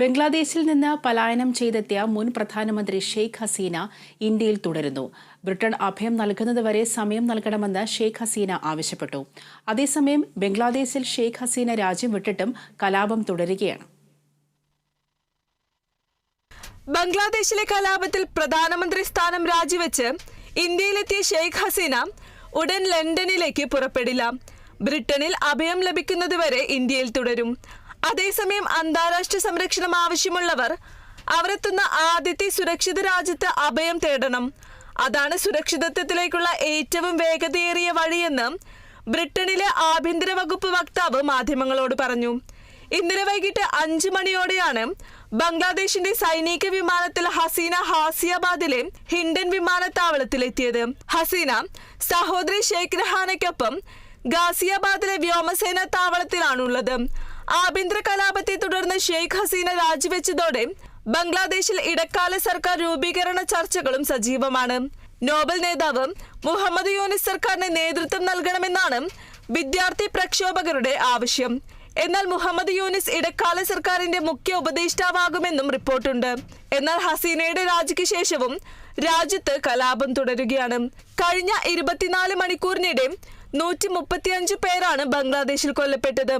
ബംഗ്ലാദേശിൽ നിന്ന് പലായനം ചെയ്തെത്തിയ മുൻ പ്രധാനമന്ത്രി ഷെയ്ഖ് ഹസീന ഇന്ത്യയിൽ തുടരുന്നു. ബ്രിട്ടൻ അഭയം നൽകുന്നതുവരെ സമയം നൽകണമെന്ന് ഷെയ്ഖ് ഹസീന ആവശ്യപ്പെട്ടു. അതേസമയം ബംഗ്ലാദേശിൽ ഷെയ്ഖ് ഹസീന രാജ്യം വിട്ടിട്ടും കലാപം തുടരുകയാണ്. ബംഗ്ലാദേശിലെ കലാപത്തിൽ പ്രധാനമന്ത്രി സ്ഥാനം രാജിവെച്ച് ഇന്ത്യയിലെത്തിയ ഷെയ്ഖ് ഹസീന ഉടൻ ലണ്ടനിലേക്ക് പുറപ്പെടില്ല. ബ്രിട്ടനിൽ അഭയം ലഭിക്കുന്നതുവരെ ഇന്ത്യയിൽ തുടരും. അതേസമയം അന്താരാഷ്ട്ര സംരക്ഷണം ആവശ്യമുള്ളവർ അവരെത്തുന്ന ആദ്യത്തെ സുരക്ഷിത രാജ്യത്ത് അഭയം തേടണം. അതാണ് സുരക്ഷിതത്വത്തിലേക്കുള്ള ഏറ്റവും വേഗതയേറിയ വഴിയെന്ന് ബ്രിട്ടനിലെ ആഭ്യന്തര വകുപ്പ് വക്താവ് മാധ്യമങ്ങളോട് പറഞ്ഞു. ഇന്നലെ വൈകിട്ട് അഞ്ചു മണിയോടെയാണ് ബംഗ്ലാദേശിന്റെ സൈനിക വിമാനത്തിൽ ഹസീന ഹാസിയാബാദിലെ ഹിൻഡൻ വിമാനത്താവളത്തിലെത്തിയത്. ഹസീന സഹോദരി ഷെയ്ഖ് രഹാനയ്ക്കൊപ്പം ഗാസിയാബാദിലെ വ്യോമസേന താവളത്തിലാണുള്ളത്. ആഭ്യന്തര കലാപത്തെ തുടർന്ന് ഷെയ്ഖ് ഹസീന രാജിവെച്ചതോടെ ബംഗ്ലാദേശിൽ ഇടക്കാല സർക്കാർ രൂപീകരണ ചർച്ചകളും സജീവമാണ്. നോബൽ നേതാവ് മുഹമ്മദ് യൂനിസ് സർക്കാരിന് നേതൃത്വം നൽകണമെന്നാണ് വിദ്യാർത്ഥി പ്രക്ഷോഭകരുടെ ആവശ്യം. എന്നാൽ മുഹമ്മദ് യൂനിസ് ഇടക്കാല സർക്കാരിന്റെ മുഖ്യ ഉപദേഷ്ടാവാകുമെന്നും റിപ്പോർട്ടുണ്ട്. എന്നാൽ ഹസീനയുടെ രാജിക്ക് ശേഷവും രാജ്യത്ത് കലാപം തുടരുകയാണ്. കഴിഞ്ഞ ഇരുപത്തിനാല് മണിക്കൂറിനിടെ നൂറ്റി മുപ്പത്തിയഞ്ച് പേരാണ് ബംഗ്ലാദേശിൽ കൊല്ലപ്പെട്ടത്.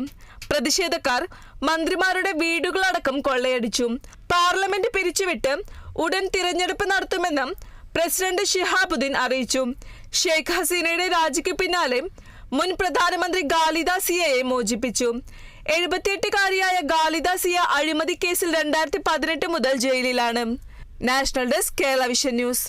പ്രതിഷേധക്കാർ മന്ത്രിമാരുടെ വീടുകളടക്കം കൊള്ളയടിച്ചു. പാർലമെന്റ് പിരിച്ചുവിട്ട് ഉടൻ തിരഞ്ഞെടുപ്പ് നടത്തുമെന്നും പ്രസിഡന്റ് ഷിഹാബുദ്ദീൻ അറിയിച്ചു. ഷെയ്ഖ് ഹസീനയുടെ രാജിക്ക് പിന്നാലെ മുൻ പ്രധാനമന്ത്രി ഗാലിദ സിയയെ മോചിപ്പിച്ചു. എഴുപത്തിയെട്ടുകാരിയായ ഗാലിദ സിയ അഴിമതി കേസിൽ രണ്ടായിരത്തി പതിനെട്ട് മുതൽ ജയിലിലാണ്. National desk Kerala vision news.